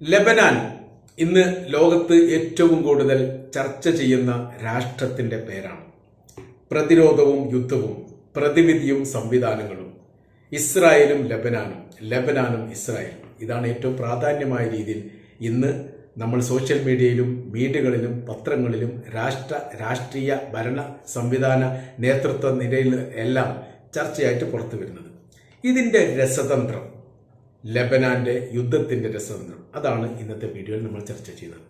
ലബനാൻ ഇന്ന് ലോകത്ത് ഏറ്റവും കൂടുതൽ ചർച്ച ചെയ്യുന്ന രാഷ്ട്രത്തിന്റെ പേരാണ്. പ്രതിരോധവും യുദ്ധവും പ്രതിവിധിയും സംവിധാനങ്ങളും. ഇസ്രായേലും ലബനാനും ലബനാനും ഇസ്രായേലും ഇതാണ് ഏറ്റവും പ്രാധാന്യമായ രീതിയിൽ ഇന്ന് നമ്മൾ സോഷ്യൽ മീഡിയയിലും മീഡിയകളിലും പത്രങ്ങളിലും രാഷ്ട്ര രാഷ്ട്രീയ ഭരണ സംവിധാന നേതൃത്വ നിരയിൽ എല്ലാം ചർച്ചയായിട്ട് പുറത്തു വരുന്നത് ഇതിന്റെ രസതന്ത്രം ലബനാന്റെ യുദ്ധത്തിന്റെ രസതന്ത്രം. അതാണ് ഇന്നത്തെ വീഡിയോയിൽ നമ്മൾ ചർച്ച ചെയ്യുന്നത്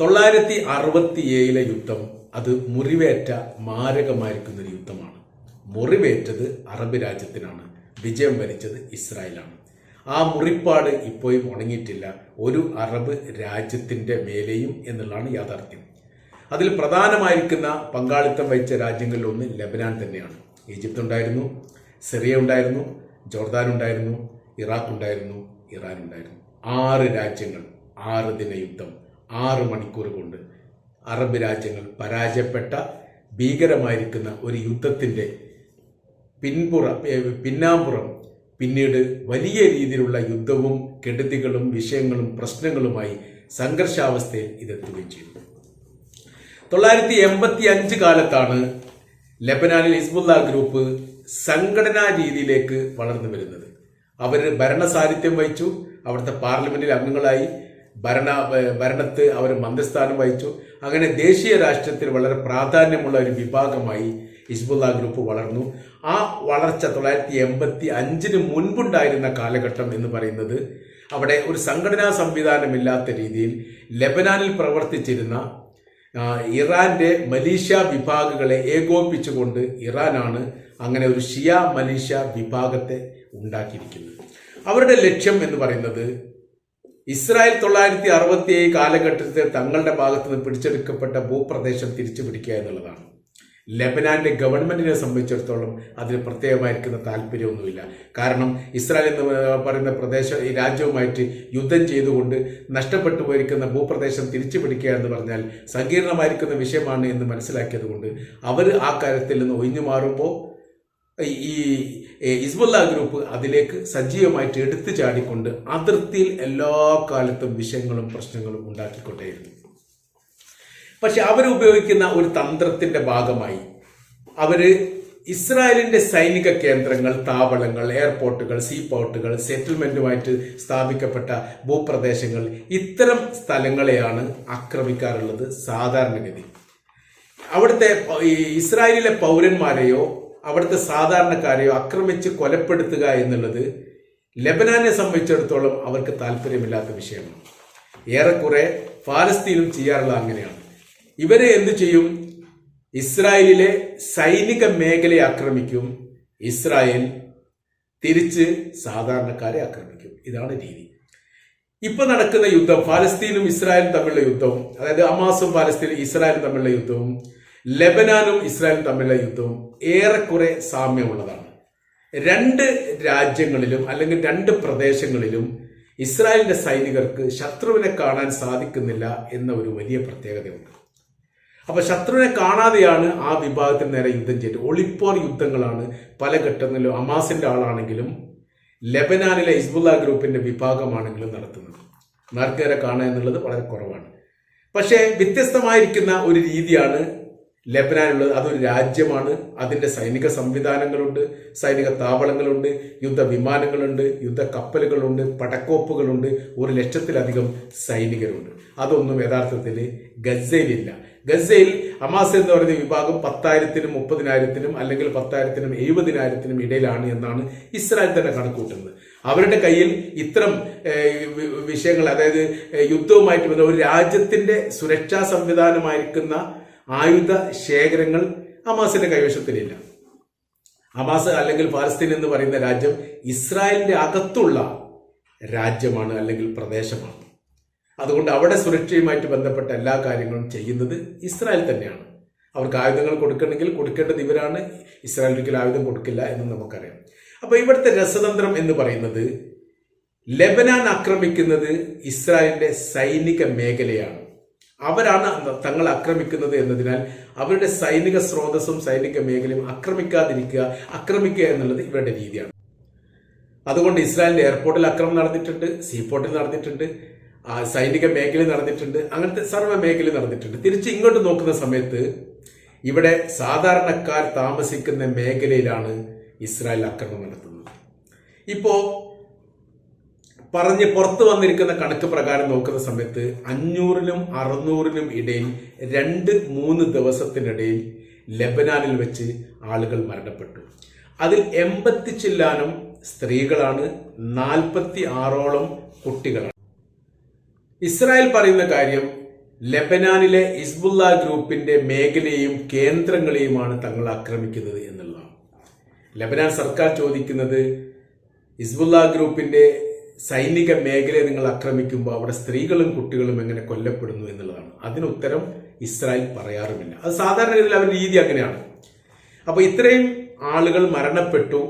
തൊള്ളായിരത്തി അറുപത്തി ഏഴിലെ യുദ്ധം അത് മുറിവേറ്റ മാരകമായിരിക്കുന്ന ഒരു യുദ്ധമാണ്. മുറിവേറ്റത് അറബ് രാജ്യത്തിനാണ്. വിജയം വരിച്ചത് ഇസ്രായേലാണ്. ആ മുറിപ്പാട് ഇപ്പോഴും ഉണങ്ങിയിട്ടില്ല. ഒരു അറബ് രാജ്യത്തിന്റെ മേലെയും എന്നുള്ളതാണ് യാഥാർത്ഥ്യം. അതിൽ പ്രധാനമായിരിക്കുന്ന പങ്കാളിത്തം വഹിച്ച രാജ്യങ്ങളിൽ ഒന്ന് ലബനാൻ തന്നെയാണ്. ഈജിപ്ത് ഉണ്ടായിരുന്നു സിറിയ ഉണ്ടായിരുന്നു ജോർദാൻ ഉണ്ടായിരുന്നു ഇറാഖ് ഉണ്ടായിരുന്നു ഇറാൻ ഉണ്ടായിരുന്നു ആറ് രാജ്യങ്ങൾ ആറ് ദിന യുദ്ധം ആറ് മണിക്കൂർ കൊണ്ട് അറബ് രാജ്യങ്ങൾ പരാജയപ്പെട്ട ഭീകരമായിരിക്കുന്ന ഒരു യുദ്ധത്തിന്റെ പിൻപുറ പിന്നാമ്പുറം പിന്നീട് വലിയ രീതിയിലുള്ള യുദ്ധവും കെടുതികളും വിഷയങ്ങളും പ്രശ്നങ്ങളുമായി സംഘർഷാവസ്ഥയിൽ ഇതെത്തുകയും ചെയ്തു. തൊള്ളായിരത്തി എൺപത്തി അഞ്ച് കാലത്താണ് ലബനാനിൽ ഹിസ്ബുല്ല ഗ്രൂപ്പ് സംഘടനാ രീതിയിലേക്ക് വളർന്നു വരുന്നത്. അവർ ഭരണസാന്നിധ്യം വഹിച്ചു അവിടുത്തെ പാർലമെന്റിൽ അംഗങ്ങളായി ഭരണ ഭരണത്ത് അവർ മന്ത്രിസ്ഥാനം വഹിച്ചു. അങ്ങനെ ദേശീയ രാഷ്ട്രീയത്തിൽ വളരെ പ്രാധാന്യമുള്ള ഒരു വിഭാഗമായി ഹിസ്ബുല്ല ഗ്രൂപ്പ് വളർന്നു. ആ വളർച്ച തൊള്ളായിരത്തി എൺപത്തി അഞ്ചിന് മുൻപുണ്ടായിരുന്ന കാലഘട്ടം എന്ന് പറയുന്നത് അവിടെ ഒരു സംഘടനാ സംവിധാനമില്ലാത്ത രീതിയിൽ ലെബനാനിൽ പ്രവർത്തിച്ചിരുന്ന ഇറാന്റെ മലീഷ്യ വിഭാഗങ്ങളെ ഏകോപിപ്പിച്ചുകൊണ്ട് ഇറാനാണ് അങ്ങനെ ഒരു ഷിയ മലീഷ്യ വിഭാഗത്തെ ഉണ്ടാക്കിയിരിക്കുന്നത്. അവരുടെ ലക്ഷ്യം എന്ന് പറയുന്നത് ഇസ്രായേൽ തൊള്ളായിരത്തി അറുപത്തി കാലഘട്ടത്തിൽ തങ്ങളുടെ ഭാഗത്ത് നിന്ന് പിടിച്ചെടുക്കപ്പെട്ട ഭൂപ്രദേശം തിരിച്ചു പിടിക്കുക എന്നുള്ളതാണ്. ലബനാന്റെ ഗവൺമെന്റിനെ സംബന്ധിച്ചിടത്തോളം അതിന് പ്രത്യേകമായിരിക്കുന്ന താല്പര്യമൊന്നുമില്ല. കാരണം ഇസ്രായേൽ എന്ന് പറയുന്ന പ്രദേശ ഈ രാജ്യവുമായിട്ട് യുദ്ധം ചെയ്തുകൊണ്ട് നഷ്ടപ്പെട്ടു പോയിരിക്കുന്ന ഭൂപ്രദേശം തിരിച്ചു പിടിക്കുക എന്ന് പറഞ്ഞാൽ സങ്കീർണമായിരിക്കുന്ന വിഷയമാണ് എന്ന് മനസ്സിലാക്കിയത് കൊണ്ട് അവർ ആ കാര്യത്തിൽ നിന്ന് ഒഴിഞ്ഞു മാറുമ്പോൾ ഈ ഇസ്ബുല്ല ഗ്രൂപ്പ് അതിലേക്ക് സജീവമായിട്ട് എടുത്തു ചാടിക്കൊണ്ട് അതിർത്തിയിൽ എല്ലാ കാലത്തും വിഷയങ്ങളും പ്രശ്നങ്ങളും ഉണ്ടാക്കിക്കൊണ്ടേയിരുന്നു. പക്ഷെ അവരുപയോഗിക്കുന്ന ഒരു തന്ത്രത്തിന്റെ ഭാഗമായി അവർ ഇസ്രായേലിന്റെ സൈനിക കേന്ദ്രങ്ങൾ താവളങ്ങൾ എയർപോർട്ടുകൾ സീപോർട്ടുകൾ സെറ്റിൽമെന്റുമായിട്ട് സ്ഥാപിക്കപ്പെട്ട ഭൂപ്രദേശങ്ങൾ ഇത്തരം സ്ഥലങ്ങളെയാണ് ആക്രമിക്കാറുള്ളത് സാധാരണഗതി. അവിടുത്തെ ഇസ്രായേലിലെ പൗരന്മാരെയോ അവിടുത്തെ സാധാരണക്കാരെയോ ആക്രമിച്ച് കൊലപ്പെടുത്തുക എന്നുള്ളത് ലബനാനെ സംബന്ധിച്ചിടത്തോളം അവർക്ക് താല്പര്യമില്ലാത്ത വിഷയമാണ്. ഏറെക്കുറെ ഫാലസ്തീനും ചെയ്യാറുള്ളത് അങ്ങനെയാണ്. ഇവരെ എന്തു ചെയ്യും? ഇസ്രായേലിലെ സൈനിക മേഖലയെ ആക്രമിക്കും. ഇസ്രായേൽ തിരിച്ച് സാധാരണക്കാരെ ആക്രമിക്കും. ഇതാണ് രീതി. ഇപ്പൊ നടക്കുന്ന യുദ്ധം ഫലസ്തീനും ഇസ്രായേലും തമ്മിലുള്ള യുദ്ധവും അതായത് അമാസും ഫലസ്തീനും ഇസ്രായേലും തമ്മിലുള്ള യുദ്ധവും ലെബനാനും ഇസ്രായേലും തമ്മിലുള്ള യുദ്ധവും ഏറെക്കുറെ സാമ്യമുള്ളതാണ്. രണ്ട് രാജ്യങ്ങളിലും അല്ലെങ്കിൽ രണ്ട് പ്രദേശങ്ങളിലും ഇസ്രായേലിന്റെ സൈനികർക്ക് ശത്രുവിനെ കാണാൻ സാധിക്കുന്നില്ല എന്ന ഒരു വലിയ പ്രത്യേകതയുണ്ട്. അപ്പൊ ശത്രുവിനെ കാണാതെയാണ് ആ വിഭാഗത്തിന് നേരെ യുദ്ധം ചെയ്തത്. ഒളിപ്പോർ യുദ്ധങ്ങളാണ് പല ഘട്ടങ്ങളിലും അമാസിന്റെ ആളാണെങ്കിലും ലെബനാനിലെ ഹിസ്ബുല്ല ഗ്രൂപ്പിന്റെ വിഭാഗമാണെങ്കിലും നടത്തുന്നത്. നേർക്കേരെ കാണുക എന്നുള്ളത് വളരെ കുറവാണ്. പക്ഷേ വ്യത്യസ്തമായിരിക്കുന്ന ഒരു രീതിയാണ് ലബനാനുള്ളത് അതൊരു രാജ്യമാണ്. അതിന്റെ സൈനിക സംവിധാനങ്ങളുണ്ട് സൈനിക താവളങ്ങളുണ്ട് യുദ്ധ വിമാനങ്ങളുണ്ട് യുദ്ധ കപ്പലുകളുണ്ട് പടക്കോപ്പുകളുണ്ട്. ഒരു ലക്ഷത്തിലധികം സൈനികരുണ്ട്. അതൊന്നും യഥാർത്ഥത്തിൽ ഗസയിലില്ല. ഗസയിൽ ഹമാസ് എന്ന് പറയുന്ന വിഭാഗം പത്തായിരത്തിനും മുപ്പതിനായിരത്തിനും അല്ലെങ്കിൽ പത്തായിരത്തിനും എഴുപതിനായിരത്തിനും ഇടയിലാണ് എന്നാണ് ഇസ്രായേൽ തന്നെ കണക്കൂട്ടുന്നത് അവരുടെ കയ്യിൽ ഇത്തരം വിഷയങ്ങൾ അതായത് യുദ്ധവുമായിട്ട് ബന്ധ ഒരു രാജ്യത്തിന്റെ സുരക്ഷാ സംവിധാനമായിരിക്കുന്ന ആയുധ ശേഖരങ്ങൾ ഹമാസിന്റെ കൈവശത്തിലില്ല. ഹമാസ് അല്ലെങ്കിൽ പാലസ്തീൻ എന്ന് പറയുന്ന രാജ്യം ഇസ്രായേലിന്റെ അകത്തുള്ള രാജ്യമാണ് അല്ലെങ്കിൽ പ്രദേശമാണ്. അതുകൊണ്ട് അവിടെ സുരക്ഷയുമായിട്ട് ബന്ധപ്പെട്ട എല്ലാ കാര്യങ്ങളും ചെയ്യുന്നത് ഇസ്രായേൽ തന്നെയാണ്. അവർക്ക് ആയുധങ്ങൾ കൊടുക്കണമെങ്കിൽ കൊടുക്കേണ്ടത് ഇവരാണ്. ഇസ്രായേൽ ഒരിക്കലും ആയുധം കൊടുക്കില്ല എന്ന് നമുക്കറിയാം. അപ്പൊ ഇവിടുത്തെ രസതന്ത്രം എന്ന് പറയുന്നത് ലെബനാൻ ആക്രമിക്കുന്നത് ഇസ്രായേലിന്റെ സൈനിക മേഖലയാണ്. അവരാണ് തങ്ങൾ ആക്രമിക്കുന്നത് എന്നതിനാൽ അവരുടെ സൈനിക സ്രോതസ്സും സൈനിക മേഖലയും ആക്രമിക്കാതിരിക്കുക ആക്രമിക്കുക എന്നുള്ളത് ഇവരുടെ രീതിയാണ്. അതുകൊണ്ട് ഇസ്രായേലിന്റെ എയർപോർട്ടിൽ ആക്രമണം നടന്നിട്ടുണ്ട് സീപോർട്ടിൽ നടന്നിട്ടുണ്ട്. ആ, സൈനിക മേഖലയിൽ നടന്നിട്ടുണ്ട്. അങ്ങനത്തെ സർവ മേഖലയിൽ നടന്നിട്ടുണ്ട്. തിരിച്ച് ഇങ്ങോട്ട് നോക്കുന്ന സമയത്ത് ഇവിടെ സാധാരണക്കാർ താമസിക്കുന്ന മേഖലയിലാണ് ഇസ്രായേൽ ആക്രമണം നടത്തുന്നത്. ഇപ്പോ പറഞ്ഞ് പുറത്തു വന്നിരിക്കുന്ന കണക്ക് പ്രകാരം നോക്കുന്ന സമയത്ത് അഞ്ഞൂറിനും അറുന്നൂറിനും ഇടയിൽ രണ്ട് മൂന്ന് ദിവസത്തിനിടയിൽ ലെബനാനിൽ വെച്ച് ആളുകൾ മരണപ്പെട്ടു. അതിൽ എൺപത്തി ചില്ലാനും സ്ത്രീകളാണ് നാൽപ്പത്തി ആറോളം കുട്ടികളാണ്. ഇസ്രായേൽ പറയുന്ന കാര്യം ലെബനാനിലെ ഇസ്ബുല്ല ഗ്രൂപ്പിന്റെ മേഖലയെയും കേന്ദ്രങ്ങളെയുമാണ് തങ്ങൾ ആക്രമിക്കുന്നത് എന്നുള്ളതാണ്. ലബനാൻ സർക്കാർ ചോദിക്കുന്നത് ഇസ്ബുല്ല ഗ്രൂപ്പിന്റെ സൈനിക മേഖലയെ നിങ്ങൾ ആക്രമിക്കുമ്പോൾ അവിടെ സ്ത്രീകളും കുട്ടികളും എങ്ങനെ കൊല്ലപ്പെടുന്നു എന്നുള്ളതാണ്. അതിന് ഉത്തരം ഇസ്രായേൽ പറയാറുമില്ല. അത് സാധാരണഗതിയിൽ അവരുടെ രീതി അങ്ങനെയാണ്. അപ്പോൾ ഇത്രയും ആളുകൾ മരണപ്പെട്ടു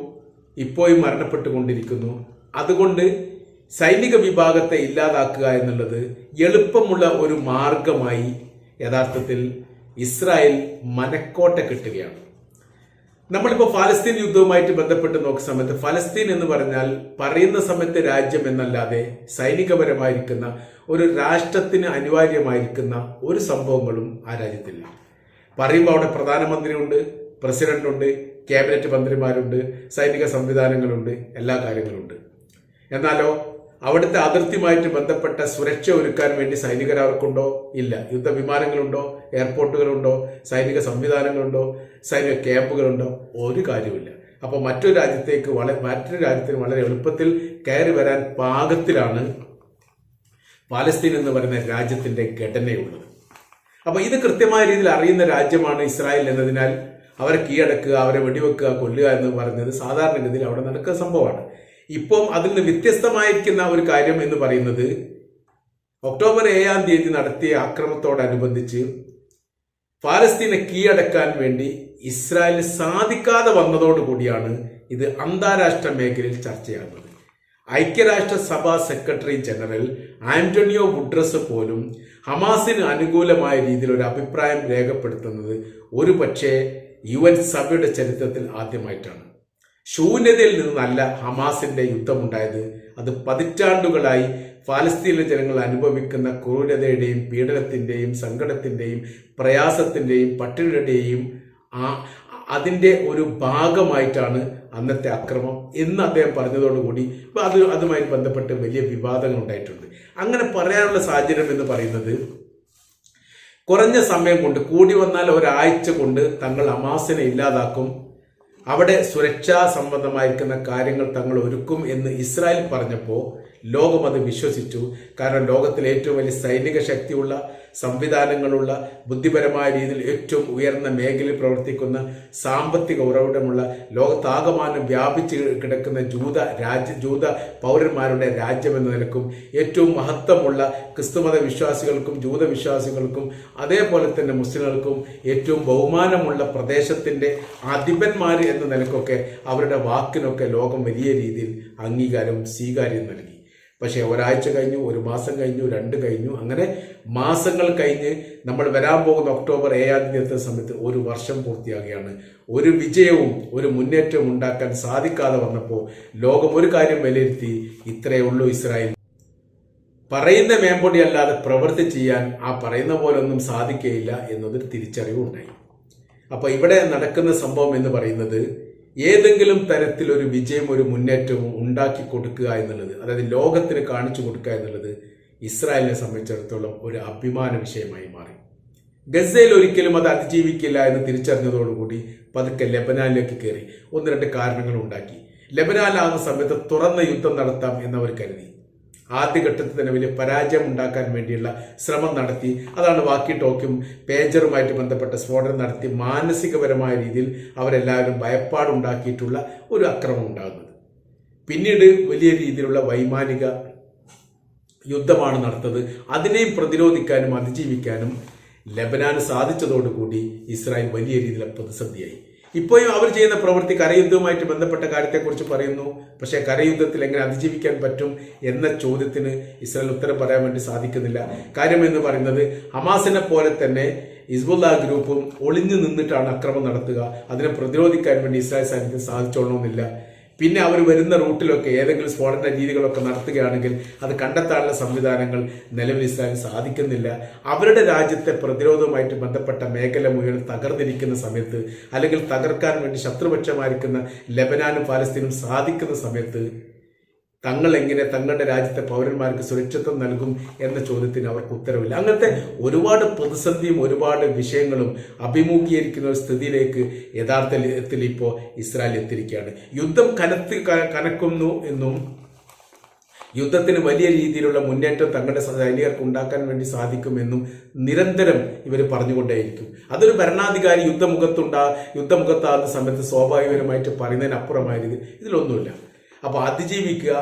ഇപ്പോഴും മരണപ്പെട്ടുകൊണ്ടിരിക്കുന്നു. അതുകൊണ്ട് സൈനിക വിഭാഗത്തെ ഇല്ലാതാക്കുക എന്നുള്ളത് എളുപ്പമുള്ള ഒരു മാർഗമായി യഥാർത്ഥത്തിൽ ഇസ്രായേൽ മനക്കോട്ട കിട്ടുകയാണ്. നമ്മളിപ്പോൾ ഫലസ്തീൻ യുദ്ധവുമായിട്ട് ബന്ധപ്പെട്ട് നോക്കുന്ന സമയത്ത് ഫലസ്തീൻ എന്ന് പറഞ്ഞാൽ പറയുന്ന സമയത്ത് രാജ്യം എന്നല്ലാതെ സൈനികപരമായിരിക്കുന്ന ഒരു രാഷ്ട്രത്തിന് അനിവാര്യമായിരിക്കുന്ന ഒരു സംഭവങ്ങളും ആ രാജ്യത്തില്ല പറയുമ്പോൾ അവിടെ പ്രധാനമന്ത്രിയുണ്ട് പ്രസിഡന്റ് ഉണ്ട് ക്യാബിനറ്റ് മന്ത്രിമാരുണ്ട് സൈനിക സംവിധാനങ്ങളുണ്ട് എല്ലാ കാര്യങ്ങളുണ്ട്. എന്നാലോ അവിടുത്തെ അതിർത്തിയുമായിട്ട് ബന്ധപ്പെട്ട സുരക്ഷ ഒരുക്കാൻ വേണ്ടി സൈനികർ അവർക്കുണ്ടോ? ഇല്ല. യുദ്ധവിമാനങ്ങളുണ്ടോ? എയർപോർട്ടുകളുണ്ടോ? സൈനിക സംവിധാനങ്ങളുണ്ടോ? സൈനിക ക്യാമ്പുകളുണ്ടോ? ഒരു കാര്യമില്ല അപ്പോൾ മറ്റൊരു രാജ്യത്തേക്ക് വളരെ മറ്റൊരു രാജ്യത്തിന് വളരെ എളുപ്പത്തിൽ കയറി വരാൻ പാകത്തിലാണ് പാലസ്തീൻ എന്ന് പറയുന്ന രാജ്യത്തിന്റെ ഘടനയുള്ളത്. അപ്പോൾ ഇത് കൃത്യമായ രീതിയിൽ അറിയുന്ന രാജ്യമാണ് ഇസ്രായേൽ എന്നതിനാൽ അവരെ കീഴടക്കുക അവരെ വെടിവെക്കുക കൊല്ലുക എന്ന് പറയുന്നത് സാധാരണഗതിയിൽ അവിടെ നടക്കുന്ന സംഭവമാണ്. ഇപ്പം അതിൽ നിന്ന് വ്യത്യസ്തമായിരിക്കുന്ന ഒരു കാര്യം എന്ന് പറയുന്നത് ഒക്ടോബർ ഏഴാം തീയതി നടത്തിയ ആക്രമണത്തോടനുബന്ധിച്ച് ഫലസ്തീനെ കീഴടക്കാൻ വേണ്ടി ഇസ്രായേലിന് സാധിക്കാതെ വന്നതോടുകൂടിയാണ് ഇത് അന്താരാഷ്ട്ര മേഖലയിൽ ചർച്ചയാകുന്നത്. ഐക്യരാഷ്ട്ര സഭാ സെക്രട്ടറി ജനറൽ ആന്റണിയോ വുഡ്രസ് പോലും ഹമാസിന് അനുകൂലമായ രീതിയിൽ ഒരു അഭിപ്രായം രേഖപ്പെടുത്തുന്നത് ഒരു പക്ഷേ യു എൻ സഭയുടെ ചരിത്രത്തിൽ ആദ്യമായിട്ടാണ്. ശൂന്യതയിൽ നിന്നല്ല ഹമാസിന്റെ യുദ്ധമുണ്ടായത്. അത് പതിറ്റാണ്ടുകളായി ഫലസ്തീനിലെ ജനങ്ങൾ അനുഭവിക്കുന്ന ക്രൂരതയുടെയും പീഡനത്തിന്റെയും സങ്കടത്തിന്റെയും പ്രയാസത്തിന്റെയും പട്ടിണിയുടെയും ആ അതിന്റെ ഒരു ഭാഗമായിട്ടാണ് അന്നത്തെ അക്രമം എന്ന് അദ്ദേഹം പറഞ്ഞതോടുകൂടി അത് അതുമായി ബന്ധപ്പെട്ട് വലിയ വിവാദങ്ങൾ ഉണ്ടായിട്ടുണ്ട്. അങ്ങനെ പറയാനുള്ള സാഹചര്യം എന്ന് പറയുന്നത് കുറഞ്ഞ സമയം കൊണ്ട് കൂടി വന്നാൽ ഒരാഴ്ച കൊണ്ട് തങ്ങൾ അമാസിനെ ഇല്ലാതാക്കും. അവിടെ സുരക്ഷാ സംബന്ധമായിരിക്കുന്ന കാര്യങ്ങൾ തങ്ങൾ ഒരുക്കും എന്ന് ഇസ്രായേൽ പറഞ്ഞപ്പോൾ ലോകം അത് വിശ്വസിച്ചു. കാരണം ലോകത്തിലെ ഏറ്റവും വലിയ സൈനിക ശക്തിയുള്ള സംവിധാനങ്ങളുള്ള ബുദ്ധിപരമായ രീതിയിൽ ഏറ്റവും ഉയർന്ന മേഖലയിൽ പ്രവർത്തിക്കുന്ന സാമ്പത്തിക ഉറവിടമുള്ള ലോകത്താകമാനം വ്യാപിച്ച് കിടക്കുന്ന ജൂത രാജ്യ ജൂത പൗരന്മാരുടെ രാജ്യം എന്ന നിലക്കും ഏറ്റവും മഹത്വമുള്ള ക്രിസ്തുമത വിശ്വാസികൾക്കും ജൂത വിശ്വാസികൾക്കും അതേപോലെ തന്നെ മുസ്ലിങ്ങൾക്കും ഏറ്റവും ബഹുമാനമുള്ള പ്രദേശത്തിന്റെ അധിപന്മാർ എന്ന നിലക്കൊക്കെ അവരുടെ വാക്കിനൊക്കെ ലോകം വലിയ രീതിയിൽ അംഗീകാരവും സ്വീകാര്യവും നൽകി. പക്ഷേ ഒരാഴ്ച കഴിഞ്ഞു ഒരു മാസം കഴിഞ്ഞു രണ്ട് കഴിഞ്ഞു. അങ്ങനെ മാസങ്ങൾ കഴിഞ്ഞ് നമ്മൾ വരാൻ പോകുന്ന ഒക്ടോബർ ഏഴാം തീയതി സമയത്ത് ഒരു വർഷം പൂർത്തിയാകുകയാണ് ഒരു വിജയവും ഒരു മുന്നേറ്റവും ഉണ്ടാക്കാൻ സാധിക്കാതെ വന്നപ്പോൾ ലോകം ഒരു കാര്യം വിലയിരുത്തി ഇത്രയേ ഉള്ളൂ ഇസ്രായേൽ. പറയുന്ന മേമ്പൊടി അല്ലാതെ പ്രവൃത്തി ചെയ്യാൻ ആ പറയുന്ന പോലെ ഒന്നും സാധിക്കുകയില്ല എന്നതൊരു തിരിച്ചറിവുണ്ടായി അപ്പോൾ ഇവിടെ നടക്കുന്ന സംഭവം എന്ന് പറയുന്നത് ഏതെങ്കിലും തരത്തിൽ ഒരു വിജയം ഒരു മുന്നേറ്റവും ഉണ്ടാക്കി കൊടുക്കുക എന്നുള്ളത് അതായത് ലോകത്തിന് കാണിച്ചു കൊടുക്കുക എന്നുള്ളത് ഇസ്രായേലിനെ സംബന്ധിച്ചിടത്തോളം ഒരു അഭിമാന വിഷയമായി മാറി. ഗസയിൽ ഒരിക്കലും അത് അതിജീവിക്കില്ല എന്ന് തിരിച്ചറിഞ്ഞതോടുകൂടി പതുക്കെ ലെബനാനിലേക്ക് കയറി. ഒന്ന് രണ്ട് കാരണങ്ങൾ ഉണ്ടാക്കി. ലെബനാനാകുന്ന സമയത്ത് തുറന്ന യുദ്ധം നടത്താം എന്നവർ കരുതി. ആദ്യഘട്ടത്തിൽ തന്നെ വലിയ പരാജയം ഉണ്ടാക്കാൻ വേണ്ടിയുള്ള ശ്രമം നടത്തി. അതാണ് വാക്കി ടോക്കും പേജറുമായിട്ട് ബന്ധപ്പെട്ട സ്ഫോടനം നടത്തി മാനസികപരമായ രീതിയിൽ അവരെല്ലാവരും ഭയപ്പാടുണ്ടാക്കിയിട്ടുള്ള ഒരു അക്രമം ഉണ്ടാകുന്നത്. പിന്നീട് വലിയ രീതിയിലുള്ള വൈമാനിക യുദ്ധമാണ് നടത്തത് അതിനെയും പ്രതിരോധിക്കാനും അതിജീവിക്കാനും ലബനാന് സാധിച്ചതോടുകൂടി ഇസ്രായേൽ വലിയ രീതിയിലെ പ്രതിസന്ധിയായി. ഇപ്പോഴും അവർ ചെയ്യുന്ന പ്രവൃത്തി കരയുദ്ധവുമായിട്ട് ബന്ധപ്പെട്ട കാര്യത്തെക്കുറിച്ച് പറയുന്നു. പക്ഷേ കരയുദ്ധത്തിൽ എങ്ങനെ അതിജീവിക്കാൻ പറ്റും എന്ന ചോദ്യത്തിന് ഇസ്രായേൽ ഉത്തരം പറയാൻ വേണ്ടി സാധിക്കുന്നില്ല. കാര്യം എന്ന് പറയുന്നത് ഹമാസിനെ പോലെ തന്നെ ഹിസ്ബുല്ല ഗ്രൂപ്പും ഒളിഞ്ഞു നിന്നിട്ടാണ് അക്രമം നടത്തുക. അതിനെ പ്രതിരോധിക്കാൻ വേണ്ടി ഇസ്രായേൽ സൈന്യത്തിന് സാധിച്ചോളണമെന്നില്ല. പിന്നെ അവർ വരുന്ന റൂട്ടിലൊക്കെ ഏതെങ്കിലും സ്ഫോടന രീതികളൊക്കെ നടത്തുകയാണെങ്കിൽ അത് കണ്ടെത്താനുള്ള സംവിധാനങ്ങൾ ഇസ്രായേലിന് സാധിക്കുന്നില്ല. അവരുടെ രാജ്യത്തെ പ്രതിരോധവുമായിട്ട് ബന്ധപ്പെട്ട മേഖല മുഴുവൻ തകർന്നിരിക്കുന്ന സമയത്ത് അല്ലെങ്കിൽ തകർക്കാൻ വേണ്ടി ശത്രുപക്ഷമായിരിക്കുന്ന ലബനാനും പാലസ്തീനും സാധിക്കുന്ന സമയത്ത് തങ്ങൾ എങ്ങനെ തങ്ങളുടെ രാജ്യത്തെ പൗരന്മാർക്ക് സുരക്ഷിതത്വം നൽകും എന്ന ചോദ്യത്തിന് അവർക്ക് ഉത്തരവില്ല. അങ്ങനത്തെ ഒരുപാട് പ്രതിസന്ധിയും ഒരുപാട് വിഷയങ്ങളും അഭിമുഖീകരിക്കുന്ന ഒരു സ്ഥിതിയിലേക്ക് യഥാർത്ഥത്തിൽ ഇപ്പോൾ ഇസ്രായേൽ എത്തിയിരിക്കുകയാണ്. യുദ്ധം കനത്ത് കനക്കുന്നു എന്നും യുദ്ധത്തിന് വലിയ രീതിയിലുള്ള മുന്നേറ്റം തങ്ങളുടെ സൈനികർക്ക് ഉണ്ടാക്കാൻ വേണ്ടി സാധിക്കുമെന്നും നിരന്തരം ഇവർ പറഞ്ഞുകൊണ്ടേയിരിക്കും. അതൊരു ഭരണാധികാരി യുദ്ധമുഖത്തുണ്ടാ യുദ്ധമുഖത്താകുന്ന സമയത്ത് സ്വാഭാവികമായിട്ട് പറയുന്നതിനപ്പുറമായിരിക്കും ഇതിലൊന്നുമില്ല. അപ്പോൾ അതിജീവിക്കുക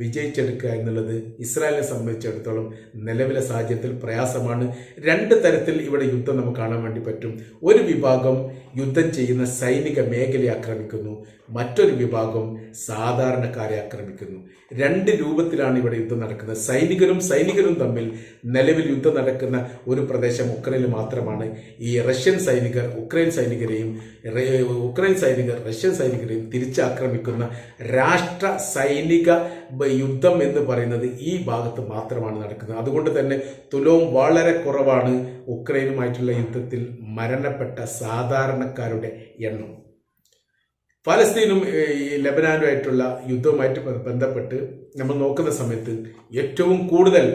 വിജയിച്ചെടുക്കുക എന്നുള്ളത് ഇസ്രായേലിനെ സംബന്ധിച്ചിടത്തോളം നിലവിലെ സാഹചര്യത്തിൽ പ്രയാസമാണ്. രണ്ട് തരത്തിൽ ഇവിടെ യുദ്ധം നമുക്ക് കാണാൻ വേണ്ടി പറ്റും. ഒരു വിഭാഗം യുദ്ധം ചെയ്യുന്ന സൈനിക മേഖലയെ ആക്രമിക്കുന്നു. മറ്റൊരു വിഭാഗം സാധാരണക്കാരെ ആക്രമിക്കുന്നു. രണ്ട് രൂപത്തിലാണ് ഇവിടെ യുദ്ധം നടക്കുന്നത്. സൈനികരും സൈനികരും തമ്മിൽ നിലവിൽ യുദ്ധം നടക്കുന്ന ഒരു പ്രദേശം ഉക്രൈനിൽ മാത്രമാണ്. ഈ റഷ്യൻ സൈനികർ ഉക്രൈൻ സൈനികരെയും ഉക്രൈൻ സൈനികർ റഷ്യൻ സൈനികരെയും തിരിച്ചാക്രമിക്കുന്ന രാഷ്ട്ര സൈനിക യുദ്ധം എന്ന് പറയുന്നത് ഈ ഭാഗത്ത് മാത്രമാണ് നടക്കുന്നത്. അതുകൊണ്ട് തന്നെ തുലവും വളരെ കുറവാണ് ഉക്രൈനുമായിട്ടുള്ള യുദ്ധത്തിൽ മരണപ്പെട്ട സാധാരണക്കാരുടെ എണ്ണം. ഫലസ്തീനും ലബനാനുമായിട്ടുള്ള യുദ്ധവുമായിട്ട് ബന്ധപ്പെട്ട് നമ്മൾ നോക്കുന്ന സമയത്ത് ഏറ്റവും കൂടുതൽ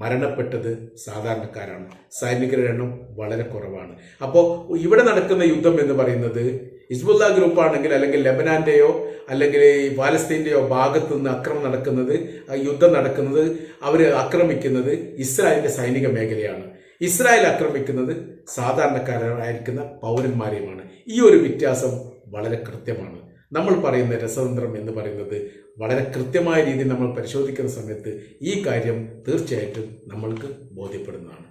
മരണപ്പെട്ടത് സാധാരണക്കാരാണ്. സൈനികരുടെ എണ്ണം വളരെ കുറവാണ്. അപ്പോൾ ഇവിടെ നടക്കുന്ന യുദ്ധം എന്ന് പറയുന്നത് ഹിസ്ബുല്ല ഗ്രൂപ്പ് ആണെങ്കിൽ അല്ലെങ്കിൽ ലബനാന്റെയോ അല്ലെങ്കിൽ ഈ പാലസ്തീന്റെയോ ഭാഗത്തു നിന്ന് അക്രമം നടക്കുന്നത് യുദ്ധം നടക്കുന്നത് അവർ ആക്രമിക്കുന്നത് ഇസ്രായേലിന്റെ സൈനിക മേഖലയാണ്. ഇസ്രായേൽ ആക്രമിക്കുന്നത് സാധാരണക്കാരായിരിക്കുന്ന പൗരന്മാരെയുമാണ്. ഈ ഒരു വ്യത്യാസം വളരെ കൃത്യമാണ്. നമ്മൾ പറയുന്ന രസതന്ത്രം എന്ന് പറയുന്നത് വളരെ കൃത്യമായ രീതിയിൽ നമ്മൾ പരിശോധിക്കുന്ന സമയത്ത് ഈ കാര്യം തീർച്ചയായിട്ടും നമ്മൾക്ക് ബോധ്യപ്പെടുന്നതാണ്.